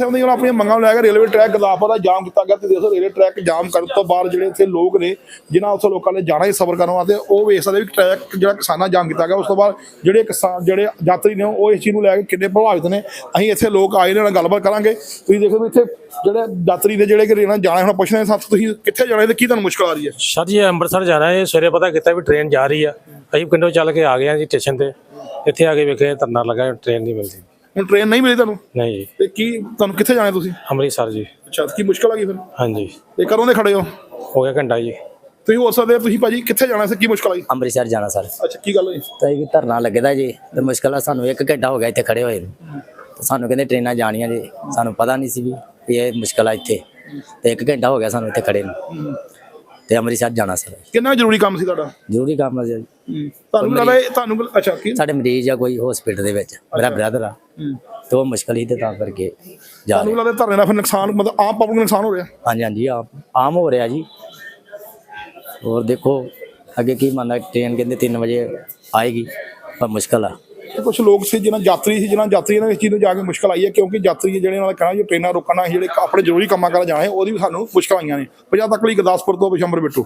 ਜਥੇਬੰਦੀਆਂ ਵੱਲੋਂ ਆਪਣੀਆਂ ਮੰਗਾਂ ਨੂੰ ਲੈ ਕੇ ਰੇਲਵੇ ਟਰੈਕ ਗੁਰਦਾਸਪੁਰ ਦਾ ਜਾਮ ਕੀਤਾ ਗਿਆ ਤੇ ਦੇਖੋ ਰੇਲਵੇ ਟਰੈਕ ਜਾਮ ਕਰਨ ਤੋਂ ਬਾਅਦ ਜਿਹੜੇ ਇੱਥੇ ਲੋਕ ਨੇ, ਜਿਨ੍ਹਾਂ ਉੱਥੇ ਲੋਕਾਂ ਨੇ ਜਾਣਾ ਹੀ ਸਫ਼ਰ ਕਰਨ ਵਾਸਤੇ, ਉਹ ਵੇਖ ਸਕਦੇ ਵੀ ਟਰੈਕ, ਜਿਹੜਾ ਕਿਸਾਨਾਂ ਜਾਮ ਕੀਤਾ ਗਿਆ। ਉਸ ਤੋਂ ਬਾਅਦ ਜਿਹੜੇ ਕਿਸਾਨ, ਜਿਹੜੇ ਯਾਤਰੀ ਨੇ, ਉਹ ਇਸ ਚੀਜ਼ ਨੂੰ ਲੈ ਕੇ ਕਿੰਨੇ ਪ੍ਰਭਾਵਿਤ ਨੇ। ਅਸੀਂ ਇੱਥੇ ਲੋਕ ਆਏ ਨੇ ਨਾਲ ਗੱਲਬਾਤ ਕਰਾਂਗੇ। ਤੁਸੀਂ ਦੇਖੋ ਵੀ ਇੱਥੇ ਜਿਹੜੇ ਯਾਤਰੀ ਨੇ, ਜਿਹੜੇ ਕਿ ਰੇਲਾਂ ਜਾਣਾ ਹੁਣ ਪੁੱਛਣਾ ਸੱਤ ਤੁਸੀਂ ਕਿੱਥੇ ਜਾਣਾ ਤੇ ਕੀ ਤੁਹਾਨੂੰ ਮੁਸ਼ਕਲ ਆ ਰਹੀ ਹੈ? ਸਰ ਜੀ, ਅੰਮ੍ਰਿਤਸਰ ਜਾਣਾ ਹੈ। ਸਵੇਰੇ ਪਤਾ ਕੀਤਾ ਵੀ ਟ੍ਰੇਨ ਜਾ ਰਹੀ ਆ। ਅਸੀਂ ਪਿੰਡੋਂ ਚੱਲ ਕੇ ਆ ਗਏ ਆ ਜੀ ਸਟੇਸ਼ਨ ਤੇ। ਇੱਥੇ ਆ ਕੇ ਵੇਖਿਆ ਧਰਨਾ ਲੱਗਾ ਟ੍ਰੇਨ ਨਹੀਂ ਮਿਲਦੀ। ਹੁਣ ਟ੍ਰੇਨ ਨਹੀਂ ਮਿਲੀ ਤੁਹਾਨੂੰ? ਨਹੀਂ ਜੀ। ਤੇ ਕੀ ਤੁਹਾਨੂੰ ਕਿੱਥੇ ਜਾਣਾ ਤੁਸੀਂ? ਅੰਮ੍ਰਿਤਸਰ ਜੀ। ਅੱਛਾ ਕੀ ਮੁਸ਼ਕਲ ਆ ਗਈ ਫਿਰ? ਹਾਂਜੀ। ਤੇ ਕਦੋਂ ਦੇ ਖੜੇ ਹੋ? ਹੋ ਗਿਆ ਘੰਟਾ ਜੀ। ਤੁਸੀਂ ਹੋ ਸਕਦੇ ਹੋ, ਤੁਸੀਂ ਭਾਜੀ ਕਿੱਥੇ ਜਾਣਾ ਸੀ? ਕੀ ਮੁਸ਼ਕਲ ਆਈ ਅੰਮ੍ਰਿਤਸਰ ਜਾਣਾ ਸਰ। ਅੱਛਾ ਕੀ ਗੱਲ ਹੋਈ? ਤਾਂ ਇਹ ਧਰਨਾ ਲੱਗਦਾ ਜੀ ਤੇ ਮੁਸ਼ਕਲ ਆ ਸਾਨੂੰ ਇੱਕ ਘੰਟਾ ਹੋ ਗਿਆ ਇੱਥੇ ਖੜੇ ਹੋਏ ਨੂੰ। ਤੇ ਸਾਨੂੰ ਕਹਿੰਦੇ ਟ੍ਰੇਨਾਂ ਜਾਣੀਆਂ ਜੀ ਸਾਨੂੰ ਪਤਾ ਨਹੀਂ ਸੀ ਵੀ ਵੀ ਇਹ ਮੁਸ਼ਕਲ ਆ ਇੱਥੇ। ਤੇ ਇੱਕ ਘੰਟਾ ਹੋ ਗਿਆ ਸਾਨੂੰ ਇੱਥੇ ਖੜੇ ਨੂੰ। ਤੇ ਅੰਮ੍ਰਿਤਸਰ ਜਾਣਾ ਸਰ ਕਿੰਨਾ ਜ਼ਰੂਰੀ ਕੰਮ ਸੀ ਤੁਹਾਡਾ? ਜ਼ਰੂਰੀ ਕੰਮ ਜੀ। ਤੁਹਾਨੂੰ ਲੱਗਦਾ ਇਹ ਤੁਹਾਨੂੰ ਅੱਛਾ ਕੀ? ਸਾਡੇ ਮਰੀਜ਼ ਆ ਕੋਈ ਹਸਪੀਟਲ ਦੇ ਵਿੱਚ ਮੇਰਾ ਬ੍ਰਦਰ ਆ। ਤੇ ਉਹ ਮੁਸ਼ਕਲ ਹੀ ਤੇ ਤਾਂ ਕਰਕੇ ਜਾ ਤੁਹਾਨੂੰ ਲੱਗਦਾ ਧਰਨੇ ਨਾਲ ਫਿਰ ਨੁਕਸਾਨ ਮਤਲਬ ਆਮ ਪਬਲਿਕ ਨੂੰ ਨੁਕਸਾਨ ਹੋ ਰਿਹਾ? ਹਾਂਜੀ ਹਾਂਜੀ ਆਮ ਆਮ ਹੋ ਰਿਹਾ ਜੀ। ਹੋਰ ਦੇਖੋ ਅੱਗੇ ਕੀ ਮੰਨਦਾ ਟ੍ਰੇਨ ਕਹਿੰਦੇ 3 ਵਜੇ ਆਏਗੀ ਪਰ ਮੁਸ਼ਕਲ ਆ। ਤੇ ਕੁਝ ਲੋਕ ਸੀ ਜਿਹਨਾਂ ਯਾਤਰੀ ਸੀ ਜਿਹਨਾਂ ਯਾਤਰੀਆਂ ਨੇ ਇਸ ਚੀਜ਼ ਨੂੰ ਜਾ ਕੇ ਮੁਸ਼ਕਲ ਆਈ ਹੈ, ਕਿਉਂਕਿ ਯਾਤਰੀ ਜਿਹੜੇ ਨਾਲ ਕਹਿਣਾ ਜੀ ਟ੍ਰੇਨਾਂ ਰੋਕਣਾ ਜਿਹੜੇ ਆਪਣੇ ਜ਼ਰੂਰੀ ਕੰਮਾਂ ਕਰ ਜਾਣੇ ਉਹਦੀ ਵੀ ਸਾਨੂੰ ਮੁਸ਼ਕਲ ਆਈਆਂ ਨੇ। ਪੰਜਾਬ ਤੱਕ ਲਈ ਗੁਰਦਾਸਪੁਰ ਤੋਂ ਬਿਸ਼ੰਬਰ ਬਿੱਟੂ।